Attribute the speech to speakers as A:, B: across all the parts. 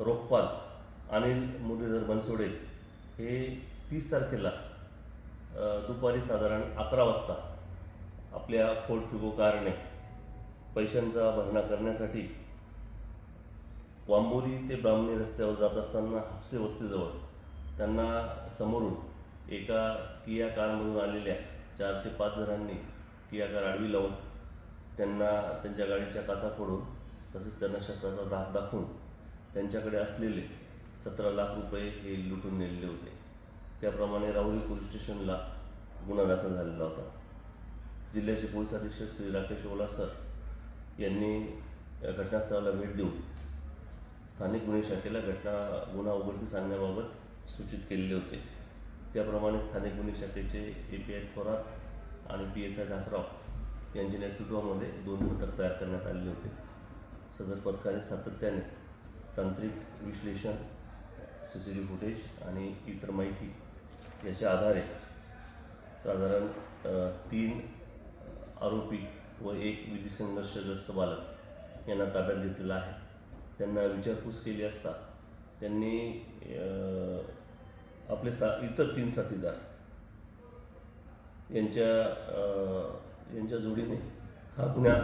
A: रोखपाल अनिल मुरलीधर बनसोडे हे तीस तारखेला दुपारी साधारण अकरा वाजता आपल्या फोर्ट फिगो कारने पैशांचा भरणा करण्यासाठी वांबोरी ते ब्राह्मणी रस्त्यावर जात असताना हापसे वस्तीजवळ त्यांना समोरून एका किया कारमधून आलेल्या चार ते पाच जणांनी किया कार आडवी लावून त्यांना त्यांच्या गाडीच्या काचा फोडून तसेच त्यांना शस्त्राचा धाक दाखवून त्यांच्याकडे असलेले सतरा लाख रुपये हे लुटून नेलेले होते. त्याप्रमाणे राहुरी पोलीस स्टेशनला गुन्हा दाखल झालेला होता. जिल्ह्याचे पोलीस अधीक्षक श्री राकेश ओला सर यांनी या घटनास्थळाला भेट देऊन स्थानिक गुन्हे शाखेला घटना गुन्हा उघडकीस आणण्याबाबत सूचित केलेले होते. त्याप्रमाणे स्थानिक गुन्हे शाखेचे ए पी आय थोरात आणि पी एस आय धाकराव यांच्या नेतृत्वामध्ये दोन पथक तयार करण्यात आलेले होते. सदर पथकाने सातत्याने तांत्रिक विश्लेषण सी सी टी फुटेज आणि इतर माहिती याच्या आधारे साधारण तीन आरोपी व एक विधी संघर्षग्रस्त बालक यांना ताब्यात घेतलेला आहे. त्यांना विचारपूस केली असता त्यांनी आपले सा इतर तीन साथीदार यांच्या यांच्या जोडीने हा गुन्हा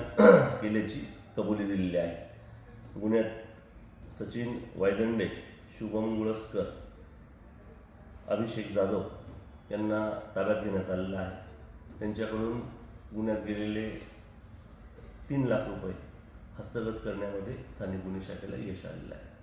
A: केल्याची कबुली दिलेली आहे. गुन्ह्यात सचिन वायदंडे शुभम गुळस्कर अभिषेक जाधव यांना ताब्यात घेण्यात आलेला आहे. त्यांच्याकडून गुन्ह्यात गेलेले तीन लाख रुपये हस्तगत करण्यामध्ये स्थानिक गुन्हे शाखेला यश आलेलं आहे.